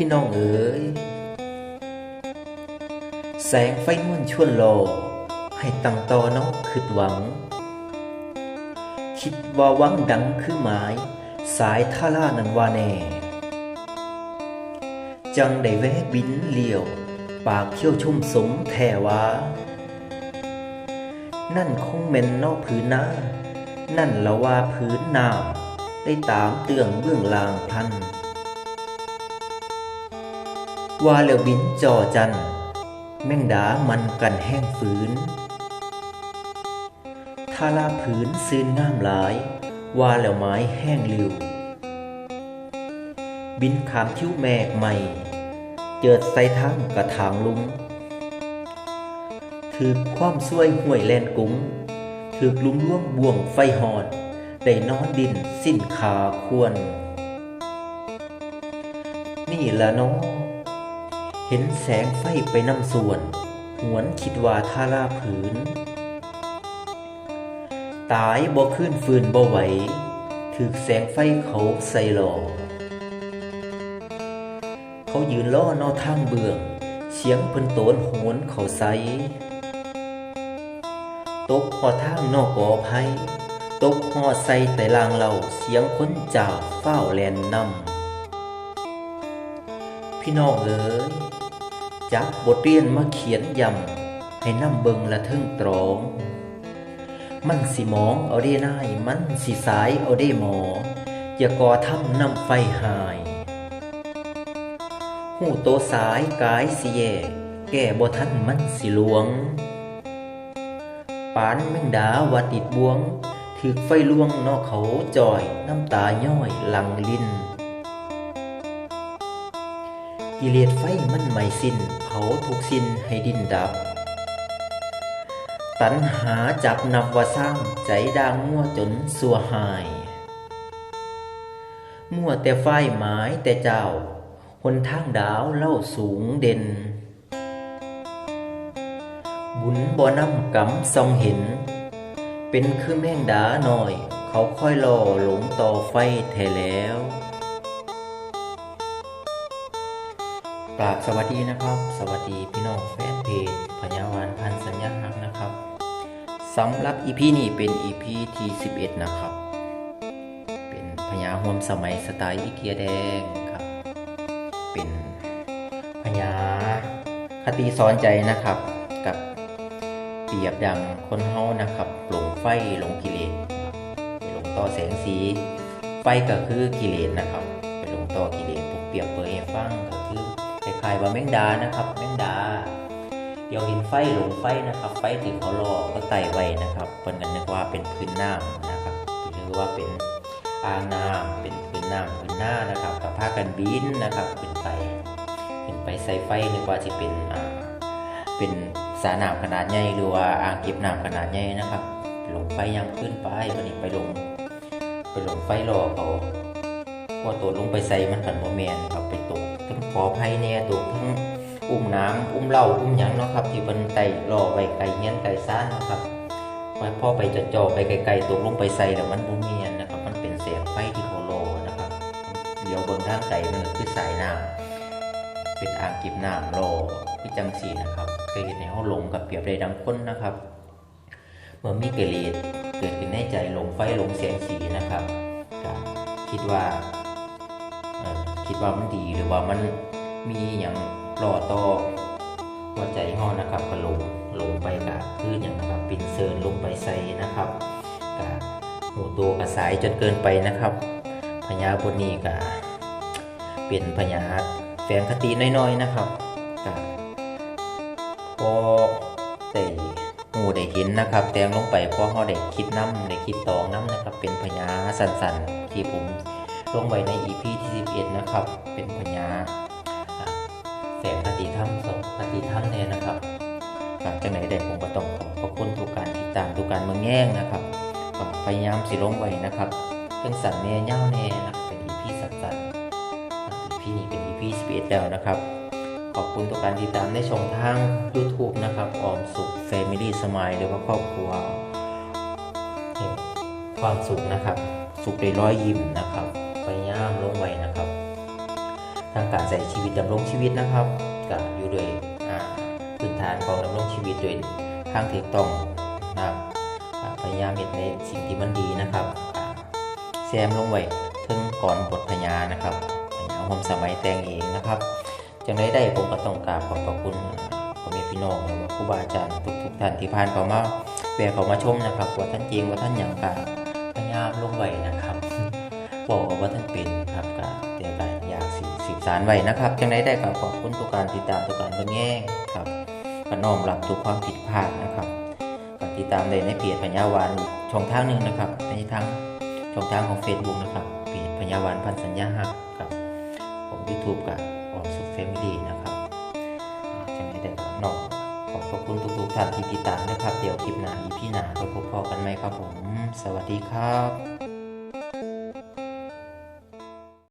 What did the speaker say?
พี่น้องเอ๋ย แสงไฟนวลชวนโลให้ตั้งต่อนอกคิดหวัง คิดว่าวังดังคือหมาย สายท่าล่านันว่าแน่ จังได้แวะบินเลี้ยว ปากเขี้ยวชุ่มสมแทวานั่นคงเม็นนอกผืนหน้า นั่นละว่าพื้นน้ำได้ตามเตืองเบื้องลางพัน ว่าแล้วบินจอจัน แม่งดามันกันแห้งฝืนทาลาผืนซื่นงามหลาย ว่าแล้วไม้แห้งลิว บินขามคิ้วแมกใหม่ เจิดใส่ทั้งกระถางลุงถือความสวยห่วยแลนกุ้งถือลุมล่วงบ่วงไฟหอด ได้นอนดินสิ้นขาควร นี่ละน้อง เห็นแสงไฟไปนำส่วน หวนคิดว่าทาราผืน ตายบ่ขึ้นฟืนบ่ไหวถึกแสงไฟเขาใส่หลอเขายืนล่อนอทางเบื้อง เสียงเพิ่นโตนโหนเขาใสตกหอทางนอกกอไผตกหอใส่แต่ลางเราเสียงคนจ่าเฝ้าแลนนำพี่น้องเอ๋ย จับบทเรียนมาเขียนยำให้น้ำเบิงละทึ่งตรอง มันสิมองเอาได้น่ายมันสิสายเอาได้หมอ อย่าก่อทำนำไฟหาย หูโตสายกายสิแย่แก่บ่ทันมันสิลวง ปานแมงดาวัดติดบวงถึกไฟลวงนอกเขาจอยน้ำตาย้อยหลังลิ้น กิเลสไฟมันไม่สิ้น เผาทุกสิ้นให้ดินดับ ตัณหาจับนับว่าสร้างใจดางมั่วจนสัวหาย มั่วแต่ไฟหมายแต่เจ้าหนทางดาวเล่าสูงเด่น บุญบ่อนำกำส่องเห็น เป็นคือแมงดาหน่อย เขาค่อยรอหลงต่อไฟแท้แล้ว กราบสวัสดีนะครับ สวัสดีพี่น้องแฟนเพจพญาวานพันสัญญาหักนะครับสำหรับอีพีนี้เป็นอีพีที่11 นะครับ เป็นพญาห่วมสมัยสไตล์อีเกียแดงครับ เป็นพญาคติสอนใจนะครับ กับเปรียบดังคนเฮานะครับหลงไฟหลงกิเลสครับไปหลงต่อแสงสี ไฟก็คือกิเลสนะครับไปหลงต่อกิเลสผมเปรียบเปยให้ฟังก็คือ คล้ายๆว่าแมงดานะครับ แมงดาเดี๋ยวเห็นไฟหลงไฟนะครับ ไฟที่เขารอก็ไต่ไว้นะครับเพิ่นกันนึกว่าเป็นพื้นน้ำนะครับหรือว่าเป็นอ่างน้ำเป็นพื้นน้ำพื้นหน้านะครับกับผ้ากันบินนะครับขึ้นไปขึ้นไปใส่ไฟนึกว่าจะเป็นอ่าเป็นสระน้ำขนาดใหญ่หรือว่าอ่างเก็บน้ำขนาดใหญ่นะครับหลงไฟยังขึ้นไปวันนี้ไปลงไปหลงไฟรอเขาพอตัวลงไปใส่มันผันโมเมนครับไป ขอภัยแน่ตกทั้งอุ้มน้ำอุ้มเหล้าอุ้มหยังเนาะครับ ที่มันไต่รอไปไกลเงี้ยนไกลซ่านเนาะครับพอพ่อไปจะจ่อไปไกลๆตกลงไปใส่แล้วมันบ่เมียนนะครับ มันเป็นแสงไฟที่เขารอนะครับเดี๋ยวเบิ่งทางไกลมันก็คือสายน้ำเป็นอ่างเก็บน้ำรอพี่จังสีนะครับก็เห็นในห้องหลงกับเปรียบได้ดังคนนะครับเมื่อมีเกิเลสเกิดขึ้นในใจหลงไฟหลงแสงสีนะครับคิดว่า คิดว่ามันดีหรือว่ามันมีอย่างรอต่อหัวใจห้อนะครับก็ลงลงไปกับคืออย่างนะครับปินเซินลงไปใส่นะครับกับหูตัวกระสายจนเกินไปนะครับพญาบนนี้ก็เป็นพญาแฝงคติน้อยๆนะครับกับพอได้หูได้เห็นนะครับ แตงลงไปพอเขาได้คิดน้ำได้คิดตองน้ำนะครับ เป็นพญาสันๆที่ผม ลงไว้ใน EP ที่11นะครับ เป็นพญาแสงคติธรรมสองคติธรรมเนี่ยนะครับกับจังไหนได้ผมก็ต้องขอขอบคุณทุกการติดตามทุกการเมืองแง่งนะครับพยายามสิลงไว้นะครับเรื่องสันแน่เง่าแน่นะเป็นอีพีสัสั้นๆอีพีนี้เป็นอีพีสปีดแล้วนะครับ ขอบคุณทุกการติดตามในช่องทาง YouTube นะครับออมสุข Family Smile หรือว่าครอบครัวแห่งความสุขนะครับ สุขในร้อยยิ้มนะครับ พยายามลงไว้นะครับถางการใช้ชีวิตดำรงชีวิตนะครับก็อยู่ด้วยอ่าพื้นฐานของดำรงชีวิตโดยทางถูกต้องนะครับพยายามเห็นในสิ่งที่มันดีนะครับแซมลงไว้ถึงก่อนบทพญานะครับพญาผมสมัยแต่งเองนะครับจังได้ได้ผมก็ต้องกราบขอบพระคุณพ่อแม่พี่น้องครูบาอาจารย์ทุกๆท่านที่ผ่านเข้ามาแวะเข้ามาชมนะครับว่าท่านจริงว่าท่านอย่างกาพยายามลงไว้นะครับบอกว่าท่านเป็นครับกา สืบสืบสารไว้นะครับ จังไดได้ก็ขอบคุณทุกการติดตามทุกการเบิ่งแง่งครับก็น้อมรับทุกความผิดพลาดนะครับก็ติดตามได้ในเพจพญาวานช่องทางหนึ่งนะครับ ในทั้งช่องทางของ Facebook นะครับเพจพญาวานพันสัญญาหักครับของ YouTube กับออมสุขเฟมิลี่นะครับจังไดได้ก็น้อมขอบพระคุณทุกๆท่านที่ติดตามนะครับ เดี๋ยวคลิปหน้าอีพีหน้าไปพบพอกันไหมครับผม สวัสดีครับ